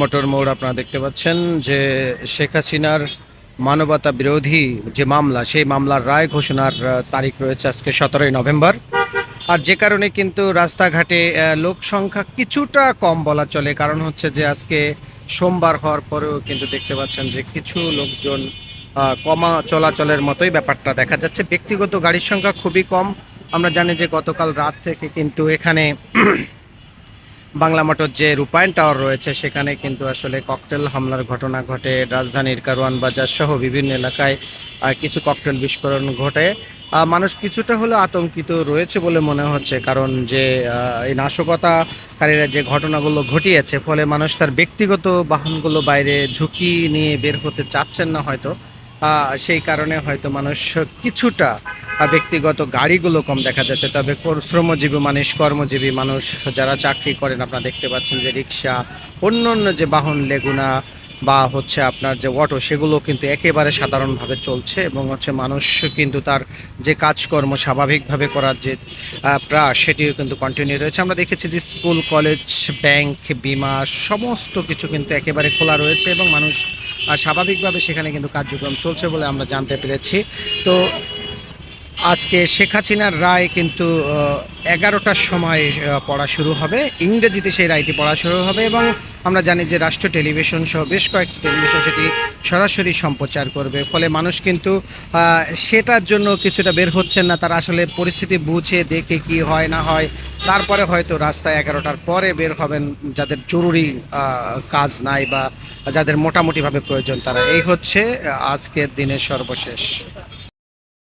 Motor মোড় আপনারা দেখতে পাচ্ছেন যে শেখ হাসিনার মানবতা বিরোধী যে মামলা, সেই মামলার রায় ঘোষণার তারিখ রয়েছে আজকে সতেরোই নভেম্বর। আর যে কারণে কিন্তু রাস্তাঘাটে লোক সংখ্যা কিছুটা কম বলা চলে, কারণ হচ্ছে যে আজকে সোমবার হওয়ার পরেও কিন্তু দেখতে পাচ্ছেন যে কিছু লোকজন কমা চলাচলের মতোই ব্যাপারটা দেখা যাচ্ছে। ব্যক্তিগত গাড়ির সংখ্যা খুবই কম। আমরা জানি যে গতকাল রাত থেকে কিন্তু এখানে বাংলা মোটর যে রূপায়ণ টাওয়ার রয়েছে, সেখানে কিন্তু আসলে ককটেল হামলার ঘটনা ঘটে। রাজধানীর কারওয়ান বাজার সহ বিভিন্ন এলাকায় কিছু ককটেল বিস্ফোরণ ঘটে। মানুষ কিছুটা হলেও আতঙ্কিত রয়েছে বলে মনে হচ্ছে, কারণ যে এই নাশকতাকারীরা যে ঘটনাগুলো ঘটিয়েছে, ফলে মানুষ তার ব্যক্তিগত বাহনগুলো বাইরে ঝুঁকি নিয়ে বের হতে চাচ্ছেন না হয়তো। সেই কারণে হয়তো মানুষ কিছুটা ব্যক্তিগত গাড়িগুলো কম দেখা যাচ্ছে, তবে শ্রমজীবী মানুষ, কর্মজীবী মানুষ যারা চাকরি করেন, আপনারা দেখতে পাচ্ছেন যে রিক্সা অন্য অন্য যে বাহন, লেগুনা বা হচ্ছে আপনার যে অটো, সেগুলো কিন্তু একেবারে সাধারণভাবে চলছে এবং হচ্ছে মানুষ কিন্তু তার যে কাজকর্ম স্বাভাবিকভাবে করার যে প্রয়াস সেটিও কিন্তু কন্টিনিউ রয়েছে। আমরা দেখেছি যে স্কুল, কলেজ, ব্যাংক, বিমা সমস্ত কিছু কিন্তু একেবারে খোলা রয়েছে এবং মানুষ স্বাভাবিকভাবে সেখানে কিন্তু কার্যক্রম চলছে বলে আমরা জানতে পেরেছি। তো আজকে শেখ হাসিনার রায় কিন্তু এগারোটার সময় পড়া শুরু হবে। ইংরেজিতে সেই রায়টি পড়া শুরু হবে এবং আমরা জানি যে রাষ্ট্র টেলিভিশন সহ বেশ কয়েকটি টেলিভিশন সেটি সরাসরি সম্প্রচার করবে। ফলে মানুষ কিন্তু সেটার জন্য কিছুটা বের হচ্ছেন না। তারা আসলে পরিস্থিতি বুঝে দেখে কি হয়, না হয়। তারপরে হয়তো রাস্তায় এগারোটার পরে বের হবেন যাদের জরুরি কাজ নাই বা যাদের মোটামুটিভাবে প্রয়োজন তারা। এই হচ্ছে আজকের দিনের সর্বশেষ।